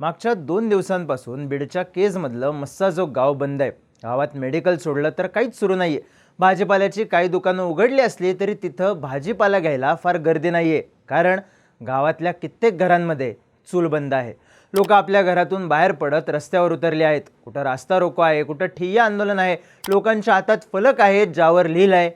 मागच्या दोन दिवसांपासून बीडच्या केजमधलं मस्साजोग गाव बंद आहे. गावात मेडिकल सोडलं तर काहीच सुरू नाही आहे भाजीपाल्याची काही दुकानं उघडली असली तरी तिथं भाजीपाला घ्यायला फार गर्दी नाही आहे कारण गावातल्या कित्येक घरांमध्ये चूल बंद आहे. लोक आपल्या घरातून बाहेर पडत रस्त्यावर उतरले आहेत. कुठं रास्ता रोको आहे कुठं ठिय्या आंदोलन आहे. लोकांच्या हातात फलक आहेत ज्यावर लिहिलं आहे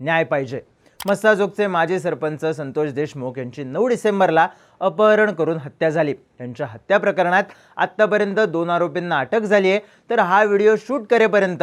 न्याय पाहिजे. मस्ताजोगचे माजी सरपंच संतोष देशमुख यांची नऊ डिसेंबरला अपहरण करून हत्या झाली. त्यांच्या हत्या प्रकरणात आत्तापर्यंत दोन आरोपींना अटक झाली आहे. तर हा व्हिडिओ शूट करेपर्यंत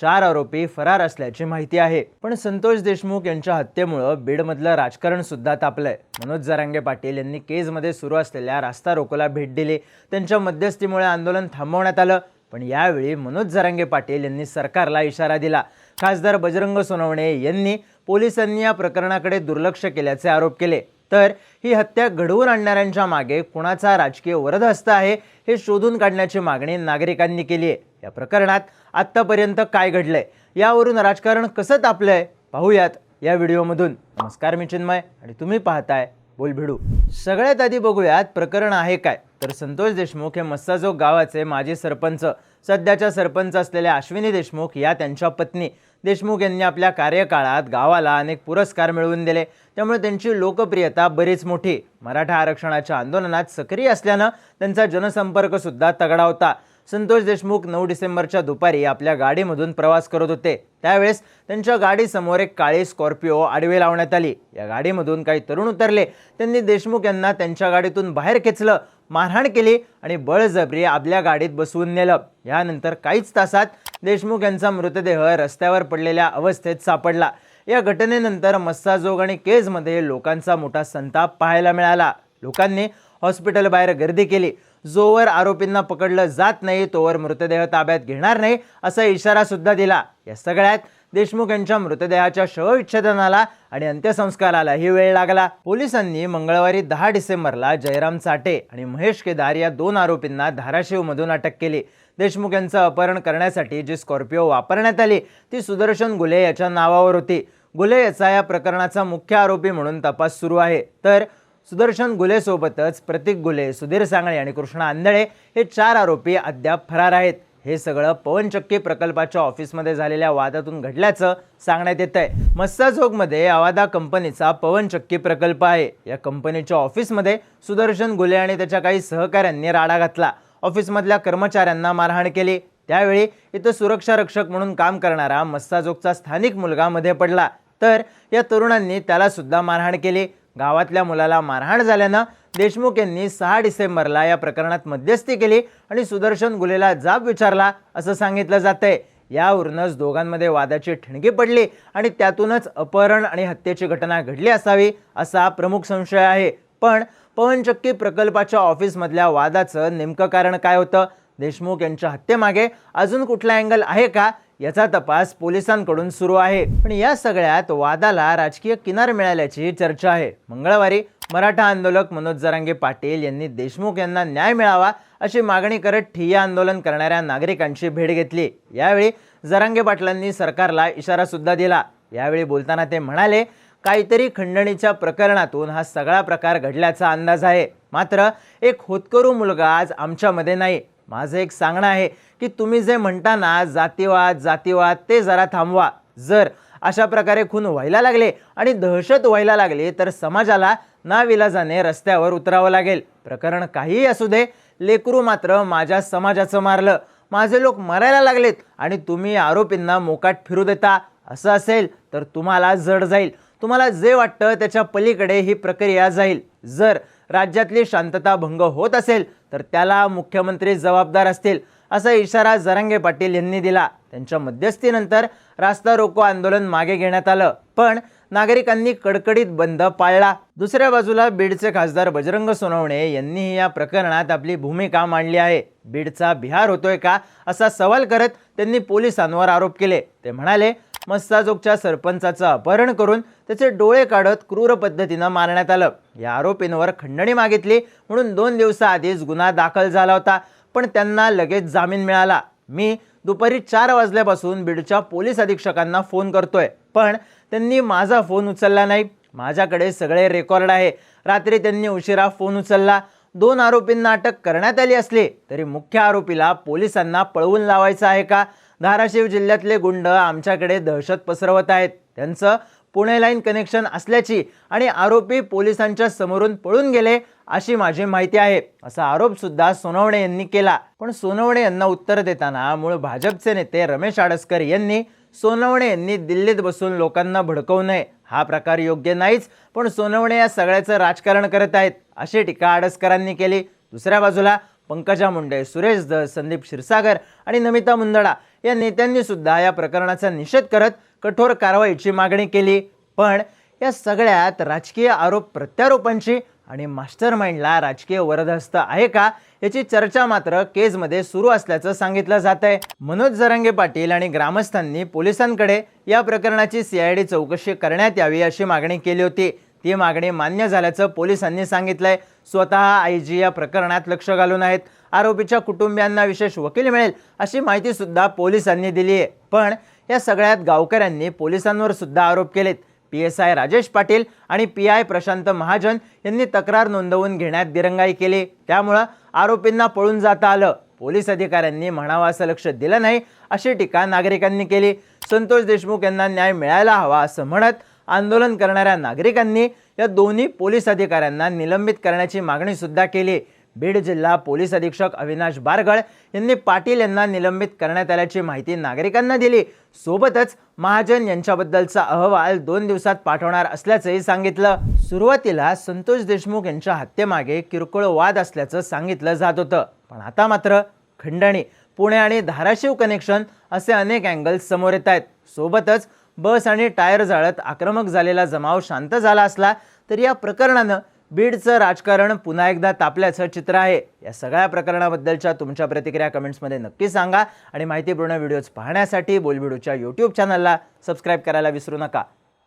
चार आरोपी फरार असल्याची माहिती आहे. पण संतोष देशमुख यांच्या हत्येमुळं बीडमधलं राजकारण सुद्धा तापलंय. मनोज जरांगे पाटील यांनी केजमध्ये सुरू असलेल्या रास्ता रोकोला भेट दिली. त्यांच्या मध्यस्थीमुळे आंदोलन थांबवण्यात आलं. पण यावेळी मनोज जरांगे पाटील यांनी सरकारला इशारा दिला. खासदार बजरंग सोनवणे यांनी पोलिसांनी या प्रकरणाकडे दुर्लक्ष केल्याचे आरोप केले. तर ही हत्या घडवून आणणाऱ्यांच्या मागे कुणाचा राजकीय वरदहस्त आहे हे शोधून काढण्याची मागणी नागरिकांनी केली आहे. या प्रकरणात आत्तापर्यंत काय घडलंय यावरून राजकारण कसं तापलंय पाहूयात या व्हिडिओमधून. नमस्कार मी चिन्मय आणि तुम्ही पाहताय भिडू सगळ्यात आधी बघूयात प्रकरण आहे काय. तर संतोष देशमुख हे मस्साजोग गावाचे माजी सरपंच सध्याच्या सरपंच असलेल्या अश्विनी देशमुख या त्यांच्या पत्नी. देशमुख यांनी आपल्या कार्यकाळात गावाला अनेक पुरस्कार मिळवून दिले. त्यामुळे त्यांची लोकप्रियता बरीच मोठी. मराठा आरक्षणाच्या आंदोलनात सक्रिय असल्यानं त्यांचा जनसंपर्कसुद्धा तगडा होता. संतोष देशमुख नऊ डिसेंबरच्या दुपारी आपल्या गाडीमधून प्रवास करत होते. त्यावेळेस त्यांच्या गाडीसमोर एक काळी स्कॉर्पिओ आडवे लावण्यात आली. या गाडीमधून काही तरुण उतरले. त्यांनी देशमुख यांना त्यांच्या गाडीतून बाहेर खेचलं मारहाण केली आणि बळजबरी आपल्या गाडीत बसवून नेलं. यानंतर काहीच तासात देशमुख यांचा मृतदेह रस्त्यावर पडलेल्या अवस्थेत सापडला. या घटनेनंतर मस्साजोग आणि केजमध्ये लोकांचा मोठा संताप पाहायला मिळाला. लोकांनी हॉस्पिटल बाहेर गर्दी केली. जोवर आरोपींना पकडलं जात नाही तोवर मृतदेह ताब्यात घेणार नाही असा इशारा सुद्धा दिला. या सगळ्यात देशमुख यांच्या मृतदेहाच्या शवविच्छेदनाला आणि अंत्यसंस्कारालाही वेळ लागला. पोलिसांनी मंगळवारी दहा डिसेंबरला जयराम चाटे आणि महेश केदार या दोन आरोपींना धाराशिवमधून अटक केली. देशमुख यांचं अपहरण करण्यासाठी जी स्कॉर्पिओ वापरण्यात आली ती सुदर्शन गुले याच्या नावावर होती. गुले याचा या प्रकरणाचा मुख्य आरोपी म्हणून तपास सुरू आहे. तर सुदर्शन गुलेसोबतच प्रतीक गुले सुधीर सांगळे आणि कृष्णा आंधळे हे चार आरोपी अद्याप फरार आहेत. हे सगळं पवनचक्की प्रकल्पाच्या ऑफिसमध्ये झालेल्या वादातून घडल्याचं सांगण्यात येत आहे मस्साजोगमध्ये अवादा कंपनीचा पवनचक्की प्रकल्प आहे. या कंपनीच्या ऑफिसमध्ये सुदर्शन गुले आणि त्याच्या काही सहकाऱ्यांनी राडा घातला. ऑफिसमधल्या कर्मचाऱ्यांना मारहाण केली. त्यावेळी इथं सुरक्षा रक्षक म्हणून काम करणारा मस्साजोगचा स्थानिक मुलगा मध्ये पडला. तर या तरुणांनी त्याला सुद्धा मारहाण केली. गावातल्या मुलाला मारहाण झाल्यानं देशमुख यांनी सहा डिसेंबरला या प्रकरणात मध्यस्थी केली आणि सुदर्शन गुलेला जाब विचारला असं सांगितलं जातंय. यावरूनच दोघांमध्ये वादाची ठिणगी पडली आणि त्यातूनच अपहरण आणि हत्येची घटना घडली असावी असा प्रमुख संशय आहे. पण पवनचक्की प्रकल्पाच्या ऑफिसमधल्या वादाचं नेमकं कारण काय होतं? देशमुख यांच्या हत्येमागे अजून कुठला अँगल आहे का याचा तपास पोलिसांकडून सुरू आहे. पण या सगळ्यात वादाला राजकीय किनार मिळाल्याची चर्चा आहे. मंगळवारी मराठा आंदोलक मनोज जरांगे पाटील यांनी देशमुख यांना न्याय मिळावा अशी मागणी करत ठिय्या आंदोलन करणाऱ्या नागरिकांची भेट घेतली. यावेळी जरांगे पाटलांनी सरकारला इशारा सुद्धा दिला. यावेळी बोलताना ते म्हणाले काहीतरी खंडणीच्या प्रकरणातून हा सगळा प्रकार घडल्याचा अंदाज आहे. मात्र एक होतकरू मुलगा आज आमच्यामध्ये नाही. माझं एक सांगणं आहे की तुम्ही जे म्हणता ना जातीवाद जातीवाद ते जरा थांबवा. जर अशा प्रकारे खून व्हायला लागले आणि दहशत व्हायला लागली तर समाजाला नाविलाजाने रस्त्यावर उतरावं लागेल. प्रकरण काहीही असू दे लेकरू मात्र माझ्या समाजाचं मारलं. माझे लोक मरायला लागलेत आणि तुम्ही आरोपींना मोकाट फिरू देता. असं असेल तर तुम्हाला जड जाईल. तुम्हाला जे वाटतं त्याच्या पलीकडे ही प्रक्रिया जाईल. जर राज्यातली शांतता भंग होत असेल तर त्याला मुख्यमंत्री जबाबदार असतील असा इशारा जरांगे पाटील यांनी दिला. त्यांच्या मध्यस्थीनंतर रास्ता रोको आंदोलन मागे घेण्यात आलं. पण नागरिकांनी कडकडीत बंद पाळला. दुसऱ्या बाजूला बीडचे खासदार बजरंग सोनवणे यांनीही या प्रकरणात आपली भूमिका मांडली आहे. बीडचा बिहार होतोय का असा सवाल करत त्यांनी पोलिसांवर आरोप केले. ते म्हणाले मस्ताजोगच्या सरपंचाचं अपहरण करून त्याचे डोळे काढत क्रूर पद्धतीनं मारण्यात आलं. या आरोपींवर खंडणी मागितली म्हणून दोन दिवसाआधीच गुन्हा दाखल झाला होता पण त्यांना लगेच जामीन मिळाला. मी दुपारी चार वाजल्यापासून बीडच्या पोलीस अधीक्षकांना फोन करतोय पण त्यांनी माझा फोन उचलला नाही. माझ्याकडे सगळे रेकॉर्ड आहे. रात्री त्यांनी उशिरा फोन उचलला. दोन आरोपींना अटक करण्यात आली असली तरी मुख्य आरोपीला पोलिसांना पळवून लावायचं आहे का? धाराशिव जिल्ह्यातले गुंड आमच्याकडे दहशत पसरवत आहेत. त्यांचं पुणे लाईन कनेक्शन असल्याची आणि आरोपी पोलिसांच्या समोरून पळून गेले अशी माझी माहिती आहे. असा आरोप सुद्धा सोनवणे यांनी केला. पण सोनवणे यांना उत्तर देताना मूळ भाजपचे नेते रमेश आडसकर यांनी सोनवणे यांनी दिल्लीत बसून लोकांना भडकवू नये. हा प्रकार योग्य नाहीच पण सोनवणे या सगळ्याचं राजकारण करत आहेत अशी टीका आडसकरांनी केली. दुसऱ्या बाजूला पंकजा मुंडे सुरेश द संदीप क्षीरसागर आणि नमिता मुंदडा या नेत्यांनी सुद्धा या प्रकरणाचा निषेध करत कठोर कारवाईची मागणी केली. पण या सगळ्यात राजकीय आरोप प्रत्यारोपांची आणि मास्टर माइंडला राजकीय वरदहस्त आहे का याची चर्चा मात्र केजमध्ये सुरू असल्याचं सांगितलं जात आहे मनोज जरांगे पाटील आणि ग्रामस्थांनी पोलिसांकडे या प्रकरणाची सीआयडी चौकशी करण्यात यावी अशी मागणी केली होती. ती मागणी मान्य झाल्याचं पोलिसांनी सांगितलंय. स्वतः आय जी या प्रकरणात लक्ष घालून आहेत. आरोपीच्या कुटुंबियांना विशेष वकील मिळेल अशी माहिती सुद्धा पोलिसांनी दिली आहे. पण या सगळ्यात गावकऱ्यांनी पोलिसांवर सुद्धा आरोप केलेत. P S I Rajesh Patil आणि पी आय प्रशांत महाजन यांनी तक्रार नोंदवून घेण्यात दिरंगाई केली. त्यामुळं आरोपींना पळून जाता आलं. पोलीस अधिकाऱ्यांनी म्हणावं असं लक्ष दिलं नाही अशी टीका नागरिकांनी केली. संतोष देशमुख यांना न्याय मिळायला हवा असं म्हणत आंदोलन करणाऱ्या नागरिकांनी या दोन्ही पोलीस अधिकाऱ्यांना निलंबित करण्याची मागणीसुद्धा केली. बीड जिल्हा पोलीस अधीक्षक अविनाश बारगळ यांनी पाटील यांना निलंबित करण्यात आल्याची माहिती नागरिकांना दिली. सोबतच महाजन यांच्याबद्दलचा अहवाल दोन दिवसात पाठवणार असल्याचंही सांगितलं. सुरुवातीला संतोष देशमुख यांच्या हत्येमागे किरकोळ वाद असल्याचं सांगितलं जात होतं. पण आता मात्र खंडणी पुणे आणि धाराशिव कनेक्शन असे अनेक अँगल्स समोर येत आहेत. सोबतच बस आणि टायर जाळत आक्रमक झालेला जमाव शांत झाला असला तरी या प्रकरणानं बीडचं राजकारण पुन्हा एकदा तापल्याचं चित्र आहे. या सगळ्या प्रकरणाबद्दलच्या तुमच्या प्रतिक्रिया कमेंट्समध्ये नक्की सांगा आणि माहितीपूर्ण व्हिडिओज पाहण्यासाठी बोलबिडूच्या यूट्यूब चॅनलला सबस्क्राईब करायला विसरू नका.